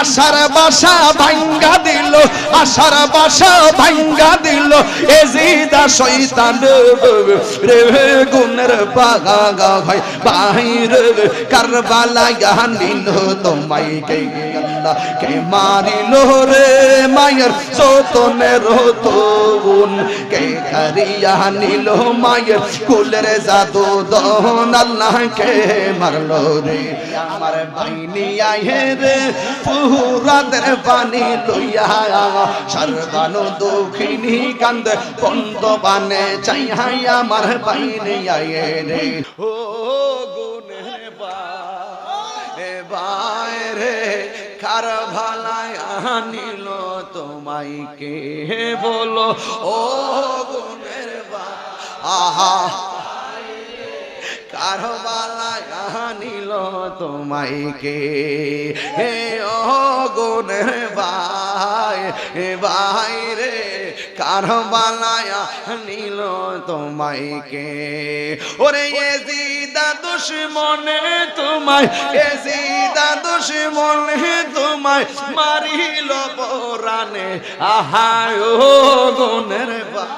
আশার বাসা ভাঙ্গা দিল, আশার বাসা ভাঙ্গা দিল। এজিদা শয়তান রে গুনের পাগা হয়। বাহির কারবালা নিল তোমায় কে কে মারিল রে? মায়ের সতনের তবুন কে কারিয়া নিল মায়ের কুলের জাদু? দহন আল্লাহ কে মারলো রে। আমার বাইনি আহে রে পুরাদের পানি লইয়া। সর্বানু দুঃখিনী কান্দ, বন্ধ বানে চাই হাই আমার বাইনি আয়ে রে। ও গুনে বাইরে কার ভালায় আনিল তোমায় কে বলো? ও গুণের বা, আহা। কারবালায় আনিল তোমায় কে? হে ও গুণের ভাই ভাই রে। কারবালায় আনিল তোমায় কে ওরে এজিদা দুশ্মনে তোমায় এজিদা দুশ্মনে তোমায় মারিল পরানে আহা ও গুনের ভাই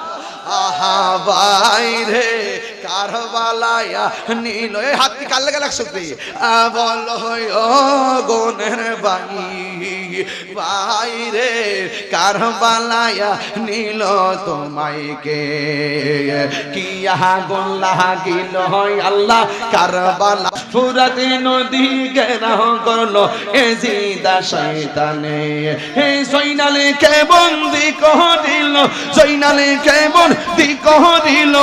আহা বাইরে কারবালায়া নীল? হাতি কাল লাগা লাগছে বল, ও গনের বাই বাইরে কারবালায়া নীল তোমায় কে আহা গোল্লা গিল আল্লাহ, কারবালা। ফুরাতে নদী গেরাহ করল এ জিদা শয়তানে। হে সৈনালে কে বন্দি করিল সৈনালে কে বন্দি করিল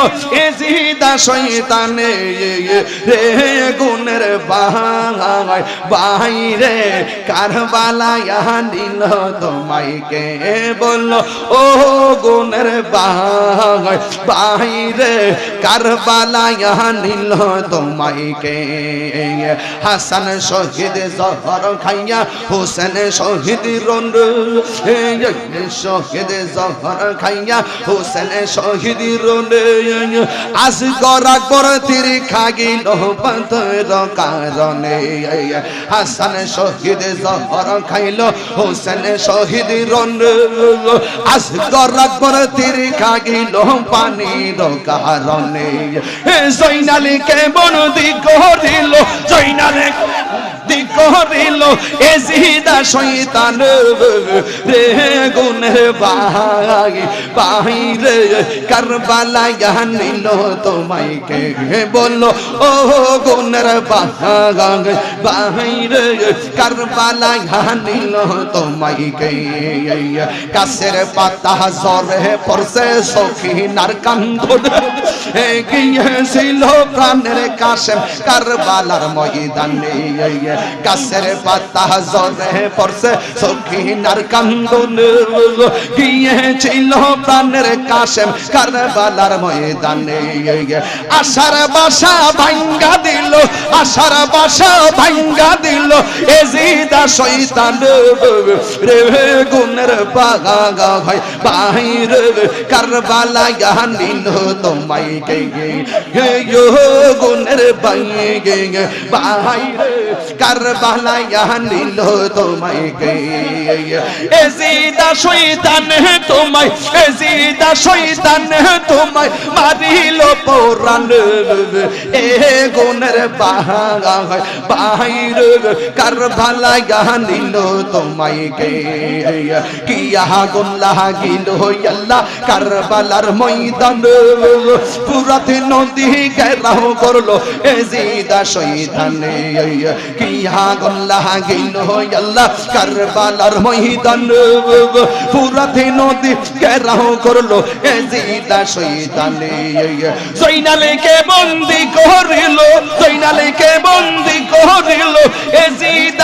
এ জিদা শয়তানে। রে গুনের বাহাই বাইরে কারবালায় দিল তোমায় কে বলল ও গুনের বাহাই বাইরে কারবালায় নিল তোমায় কে হাসান শহীদ জহর খাইয়া, হোসেন শহীদ রন্ড শহীদ জহর খাইয়া হোসেন শহীদ রন্ড আজ গরা গর তীর খাগিল পথর কারণে হাসান শহীদ জহর খাইল, হোসেন শহীদ রন আজ গরা গর তীর খাগিল, পানির কারণে। জৈনালীকে বনদি করিল জৈনালে দি করিল এজিদা শয়তান, রে গুনের বাই বাহিরে কারবালা নিল তোমায় কে বলল ও গুনের বাগান বাহিরে কারবালা নিল তোমায় কে কাছের পাতা জরে পড়ছে সখী নার কান্দ গিয়েছিল প্রাণের কাশেম কারবালার ময়দানে? গাছের পাতা জরে পড়ছে সখিনার কান্দন গিয়েছিল প্রাণের কাশেম কারবালার ময়দানে। আশার বাসা ভাঙ্গা দিল, আশার বাসা ভাঙ্গা দিল এজিদা শয়তান রে গুনের পাগা গা ভাই বাহির কারবালা নিল তোমায় গে গে। গে গুনের বাই গে গে। বাহির কারবালা নিল তোমায় গে। এজিদা শয়তান তোমায় এজিদা শয়তান তোমায় মারিল পরান এ গুনের বাহা বাহির কারবালা নিল তোমায় গে। কিয়া গুল্লাহ গিল আল্লাহ কারবালার ময়দান, পুরাতে নদী গেরাহ করল। কিয়া গুল্লাহ গিল আল্লাহ কারবালার ময়দান, পুরাতে নদী করল। কে বন্দি করিল? কে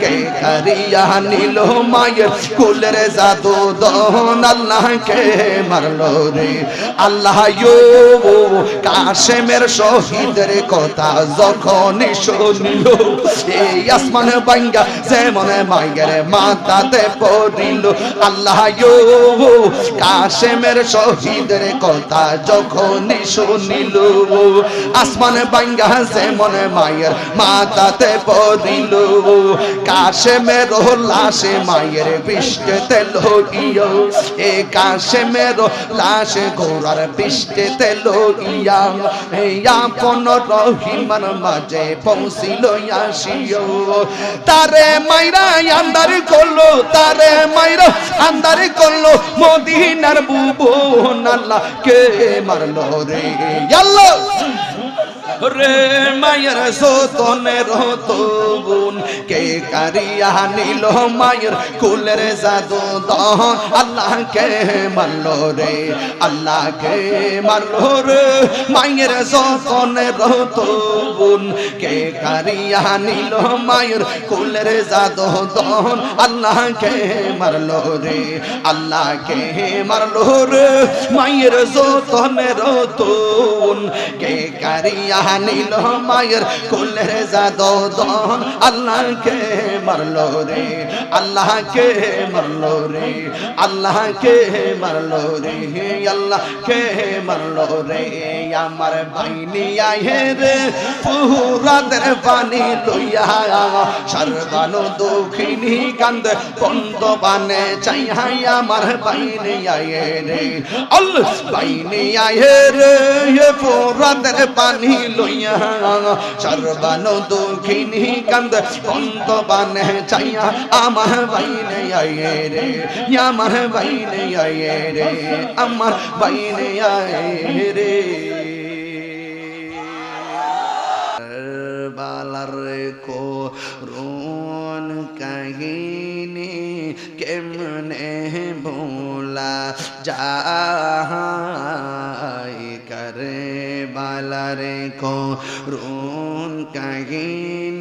কে কারিয়া নিল মায়ের কুলের জাদু? দহন আল্লাহ কে মারলো রে। আল্লাহ কাশেমের শহীদের কথা যখন শুনিল এই আসমান বাঙ্গা যেমন মাইগের মাতাতে পড়িল। আল্লাহ কাশেমের শহীদের কথা যখন শুনিল, আসমান বাঙ্গা যেমন মায়ের মাতাতে পড়িল। কাশেমের লাশে মায়ের বৃষ্টিতে লইয়া এ কাশেমের লাশে ঘোড়ার বৃষ্টিতে লইয়া এই আপন রহিমান মাঝে পৌঁছিল আসিও তারে মাইরা আন্দার করল, তারে মাইরা আন্দার করল। মদিনার বুবু নাল্লা কে মারলো রে। আল্লাহ! রে মায়ের সোতনের তবুন কে কারিয়া নিল মায়ের কুলের জাদু দহন আল্লাহ কে মারলো রে আল্লাহ কে মারলো রে মায়ের সোতনের তবুন কে কারিয়া নিল মায়ের কুলের জাদু দহন আল্লাহ কে মারলো রে আল্লাহ কে মারলো রে মায়ের সোতনের তবুন কে কারিয়া নিল মায়ের কোলে রেজা দহন আল্লাহ কে মারলো রে, আল্লাহকে মারলো রে, আল্লাহকে মারলো রে, আল্লাহকে মারলো রে। আমার বাইনি আয়ে রে পুরাদের পানি লইয়া সর্বানো দক্ষিণী কান্দ পন্ত বানে চাই হাই আমার বাইনি আয়ে রে। আল্লাহ বাইনি আয়ে রে পুরাদের পানি লইয়া সর্বানো দক্ষিণী কান্দ পন্ত বানে চাইয়া আমার বাইনে আয়ে রে, আমার বাইনে আয়ে রে, আমার বাইনে আয়ে বালার কো রোন কাহিনী কেমনে ভোলা যায় করে বালার কো রোন কাহিনী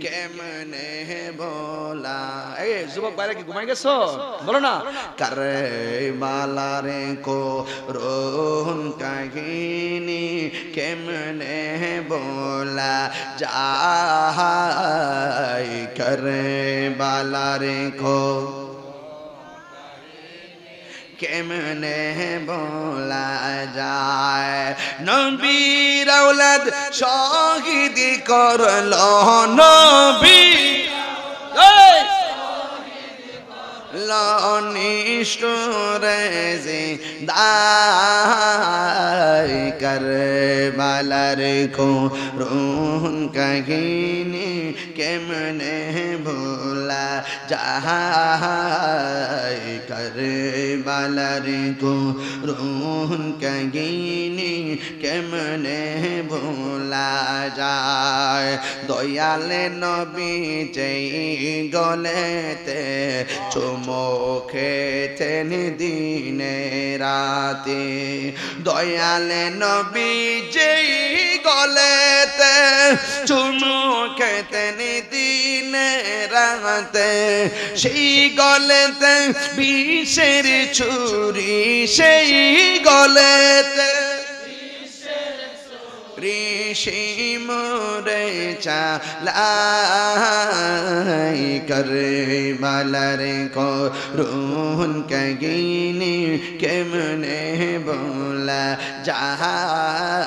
কেমনে বলা? এ যুবক বাইরে কি ঘুমাই গেছো? বলো না। কারে মালারে কো রোহন কাহিনি কেমনে বলা যাই করে বালারে কো কেমনে বলা যায় নবীর আওলাদ শহীদ করল নবী! লনিষ্ঠুরে যে দায় কর বালার কো রুন কাহিনী কেমনে ভোলা যাহাই করে বালার কো রুন কাহিনী কেমনে ভোলা যায়? দয়ালে নবী যেই গলেতে চুমুখেছেন দিনে রাতে, দয়ালে নবী যেই গলেতে চুমুখেতেন দিনে রাতে। সেই গলেতে বিষের ছুরি, সেই গলেতে ঋষি মোরে চালাই করে বালার কো রুন কগিনি কেমনে बोला যাহাই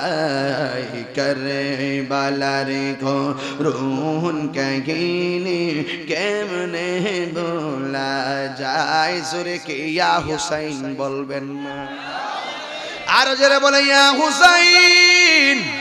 করে বালারে খো রুন কগিনি কেমনে বোলা যায়? সুরে কে, ইয়া হুসাইন বলবেন না। আর যারা বলে, ইয়া হুসাইন।